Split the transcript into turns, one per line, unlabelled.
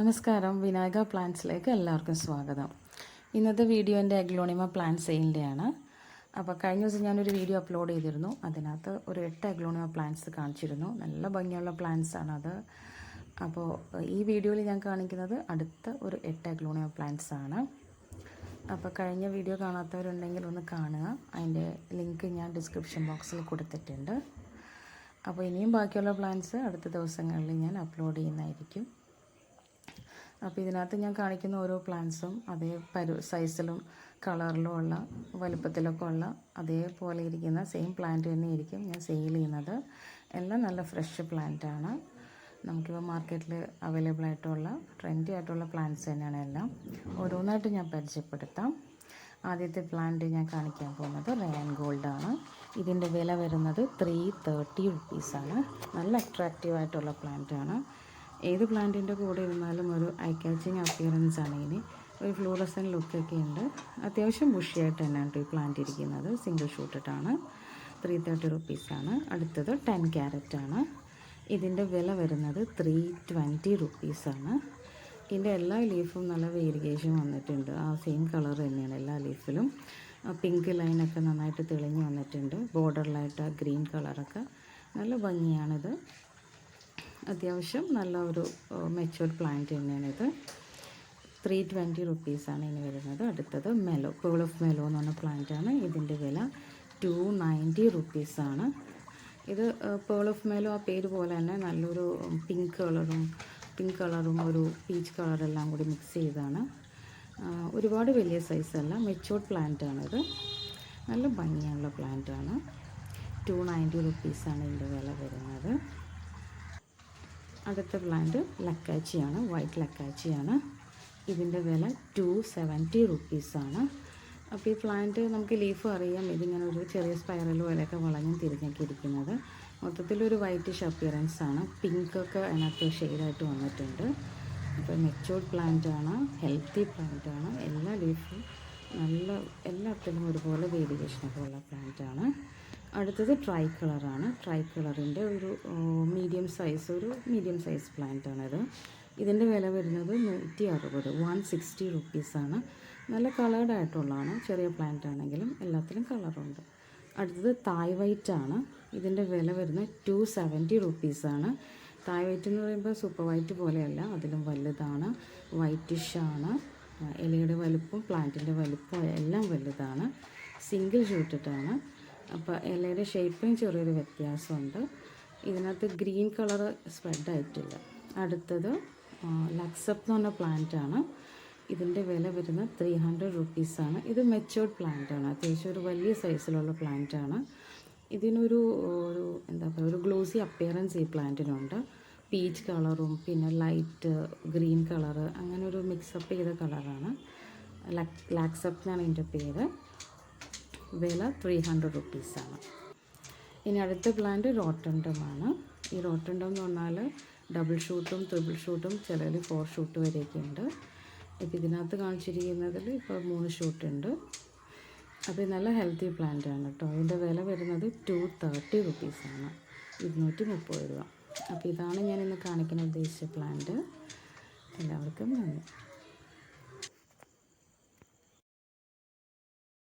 നമസ്കാരം. വിനായക പ്ലാന്റ്സിലേക്ക് എല്ലാവർക്കും സ്വാഗതം. ഇന്നത്തെ വീഡിയോ എന്റെ അഗ്ലോണിമ പ്ലാന്റ് സെയിലിന്റെയാണ്. അപ്പോൾ കഴിഞ്ഞ ദിവസം ഞാനൊരു വീഡിയോ അപ്ലോഡ് ചെയ്തിരുന്നു. അതിനകത്ത് ഒരു എട്ട് അഗ്ലോണിമ പ്ലാന്റ്സ് കാണിച്ചിരുന്നു. നല്ല ഭംഗിയുള്ള പ്ലാന്റ്സ് ആണ് അത്. അപ്പോൾ ഈ വീഡിയോയിൽ ഞാൻ കാണിക്കുന്നത് അടുത്ത ഒരു എട്ട് അഗ്ലോണിമ പ്ലാന്റ്സ് ആണ്. അപ്പോൾ കഴിഞ്ഞ വീഡിയോ കാണാത്തവരുണ്ടെങ്കിൽ ഒന്ന് കാണുക. അതിന്റെ ലിങ്ക് ഞാൻ ഡിസ്ക്രിപ്ഷൻ ബോക്സിൽ കൊടുത്തിട്ടുണ്ട്. അപ്പോൾ ഇനിയും ബാക്കിയുള്ള പ്ലാന്റ്സ് അടുത്ത ദിവസങ്ങളിൽ ഞാൻ അപ്ലോഡ് ചെയ്യുന്നതായിരിക്കും. അപ്പോൾ ഇതിനകത്ത് ഞാൻ കാണിക്കുന്ന ഓരോ പ്ലാന്റ്സും അതേ പരു സൈസിലും കളറിലും ഉള്ള വലുപ്പത്തിലൊക്കെ ഉള്ള അതേപോലെ ഇരിക്കുന്ന സെയിം പ്ലാന്റ് തന്നെയായിരിക്കും ഞാൻ സെയിൽ ചെയ്യുന്നത്. എല്ലാം നല്ല ഫ്രഷ് പ്ലാന്റാണ് നമുക്കിപ്പോൾ മാർക്കറ്റിൽ അവൈലബിൾ ആയിട്ടുള്ള ട്രെൻഡി ആയിട്ടുള്ള പ്ലാന്റ്സ് തന്നെയാണ് എല്ലാം. ഓരോന്നായിട്ട് ഞാൻ പരിചയപ്പെടുത്താം. ആദ്യത്തെ പ്ലാന്റ് ഞാൻ കാണിക്കാൻ പോകുന്നത് റയാൻ ഗോൾഡാണ് ഇതിന്റെ വില വരുന്നത് ത്രീ തേർട്ടി റുപ്പീസാണ് നല്ല അട്രാക്റ്റീവ് ആയിട്ടുള്ള പ്ലാന്റാണ് ഏത് പ്ലാന്റിന്റെ കൂടെ ഇരുന്നാലും ഒരു ഐ ക്യാച്ചിങ് അപ്പിയറൻസ് ആണ് ഇനി. ഒരു ഫ്ലൂറസൻ ലുക്കൊക്കെ ഉണ്ട്. അത്യാവശ്യം ബുഷിയായിട്ട് തന്നെയാണ് ഈ പ്ലാന്റ് ഇരിക്കുന്നത്. സിംഗിൾ ഷൂട്ടിട്ടാണ് ത്രീ തേർട്ടി റുപ്പീസാണ് അടുത്തത് ടെൻ ക്യാരറ്റ് ആണ്. ഇതിന്റെ വില വരുന്നത് ത്രീ ട്വന്റി റുപ്പീസാണ് ഇതിന്റെ എല്ലാ ലീഫും നല്ല വേരിയേഷൻ വന്നിട്ടുണ്ട്. ആ സെയിം കളർ തന്നെയാണ് എല്ലാ ലീഫിലും പിങ്ക് ലൈനൊക്കെ നന്നായിട്ട് തെളിഞ്ഞ് വന്നിട്ടുണ്ട്. ബോർഡറിലായിട്ട് ആ ഗ്രീൻ കളറൊക്കെ നല്ല ഭംഗിയാണിത്. അത്യാവശ്യം നല്ല ഒരു മെച്ചുവർഡ് പ്ലാന്റ് തന്നെയാണിത്. ത്രീ ട്വന്റി റുപ്പീസാണ് ഇനി വരുന്നത്. അടുത്തത് മെലോ കോൾ ഓഫ് മെലോ എന്ന് പറഞ്ഞ പ്ലാന്റാണ് ഇതിന്റെ വില ടു നയന്റി റുപ്പീസാണ് ഇത് പേൾ ഓഫ് മെലോ ആ പേര് പോലെ തന്നെ നല്ലൊരു പിങ്ക് കളറും പിങ്ക് കളറും ഒരു പീച്ച് കളറെല്ലാം കൂടി മിക്സ് ചെയ്താണ്. ഒരുപാട് വലിയ സൈസല്ല മെച്ചുവർഡ് പ്ലാന്റ് ആണിത് നല്ല ഭംഗിയുള്ള പ്ലാന്റാണ് ടു നയന്റി റുപ്പീസാണ് ഇതിന്റെ വില വരുന്നത്. അടുത്ത പ്ലാന്റ് ലക്കാച്ചിയാണ് വൈറ്റ് ലക്കാച്ചിയാണ്. ഇതിന്റെ വില ടു സെവന്റി റുപ്പീസാണ് അപ്പോൾ ഈ പ്ലാന്റ് നമുക്ക് ലീഫ് അറിയാം ഇതിങ്ങനെ ഒരു ചെറിയ സ്പൈറൽ പോലെയൊക്കെ വളഞ്ഞും തിരിഞ്ഞൊക്കെ ഇരിക്കുന്നത്. മൊത്തത്തിലൊരു വൈറ്റിഷ് അപ്പിയറൻസ് ആണ്. പിങ്കൊക്കെ അതിനകത്ത് ഷെയ്ഡായിട്ട് വന്നിട്ടുണ്ട്. അപ്പോൾ മെച്ചൂർഡ് പ്ലാന്റ് ആണ് ഹെൽത്തി പ്ലാന്റ് ആണ്. എല്ലാ ലീഫും നല്ല എല്ലാത്തിലും ഒരുപോലെ വേരിയേഷനൊക്കെ ഉള്ള പ്ലാന്റ് ആണ്. അടുത്തത് ട്രൈ കളറാണ് ട്രൈ കളറിന്റെ ഒരു മീഡിയം സൈസ് ഒരു മീഡിയം സൈസ് പ്ലാന്റാണ് ഇത്. ഇതിന്റെ വില വരുന്നത് നൂറ്റി അറുപത് വൺ സിക്സ്റ്റി റുപ്പീസാണ് നല്ല കളേർഡ് ആയിട്ടുള്ളതാണ്. ചെറിയ പ്ലാന്റ് ആണെങ്കിലും എല്ലാത്തിലും കളറുണ്ട് അടുത്തത് തായ് വൈറ്റ് ആണ്. ഇതിന്റെ വില വരുന്നത് ടു സെവന്റി റുപ്പീസാണ് തായ് വൈറ്റ് എന്ന് പറയുമ്പോൾ സൂപ്പർ വൈറ്റ് പോലെയല്ല അതിലും വലുതാണ്. വൈറ്റിഷാണ് ഇലയുടെ വലുപ്പം പ്ലാന്റിന്റെ വലുപ്പം എല്ലാം വലുതാണ്. സിംഗിൾ ഷൂട്ടിട്ടാണ് അപ്പോൾ ഇലയുടെ ഷേപ്പിനും ചെറിയൊരു വ്യത്യാസമുണ്ട്. ഇതിനകത്ത് ഗ്രീൻ കളർ സ്പ്രെഡ് ആയിട്ടില്ല. അടുത്തത് ലക്സപ്പ് എന്ന് പറഞ്ഞ പ്ലാന്റ് ആണ്. ഇതിന്റെ വില വരുന്നത് ത്രീ ഹൺഡ്രഡ് റുപ്പീസാണ് ഇത് പ്ലാന്റ് ആണ്. അത്യാവശ്യം ഒരു വലിയ സൈസിലുള്ള പ്ലാന്റ് ആണ്. ഇതിനൊരു ഒരു എന്താ പറയുക ഒരു ഗ്ലോസി അപ്പിയറൻസ് ഈ പ്ലാന്റിനുണ്ട് പീച്ച് കളറും പിന്നെ ലൈറ്റ് ഗ്രീൻ കളറ് അങ്ങനെ ഒരു മിക്സപ്പ് ചെയ്ത കളറാണ്. ലാക്സപ്പ് എന്നാണ് ഇതിന്റെ പേര്. വില ത്രീ ഹൺഡ്രഡ് റുപ്പീസാണ് ഇനി അടുത്ത പ്ലാന്റ് റോട്ടണ്ടമാണ് ഈ റോട്ടണ്ടം എന്ന് പറഞ്ഞാൽ ഡബിൾ ഷൂട്ടും ട്രിപ്പിൾ ഷൂട്ടും ചിലതിൽ ഫോർ ഷൂട്ട് വരെയൊക്കെ ഉണ്ട്. ഇപ്പോൾ ഇതിനകത്ത് കാണിച്ചിരിക്കുന്നതിൽ ഇപ്പോൾ മൂന്ന് ഷൂട്ടുണ്ട് അപ്പോൾ നല്ല ഹെൽത്തി പ്ലാന്റ് ആണ് കേട്ടോ. അതിന്റെ വില വരുന്നത് ടു തേർട്ടി റുപ്പീസാണ് ഇരുന്നൂറ്റി മുപ്പത് രൂപ. അപ്പോൾ ഇതാണ് ഞാൻ ഇന്ന് കാണിക്കാൻ ഉദ്ദേശിച്ച പ്ലാന്റ് എല്ലാവർക്കും നന്ദി.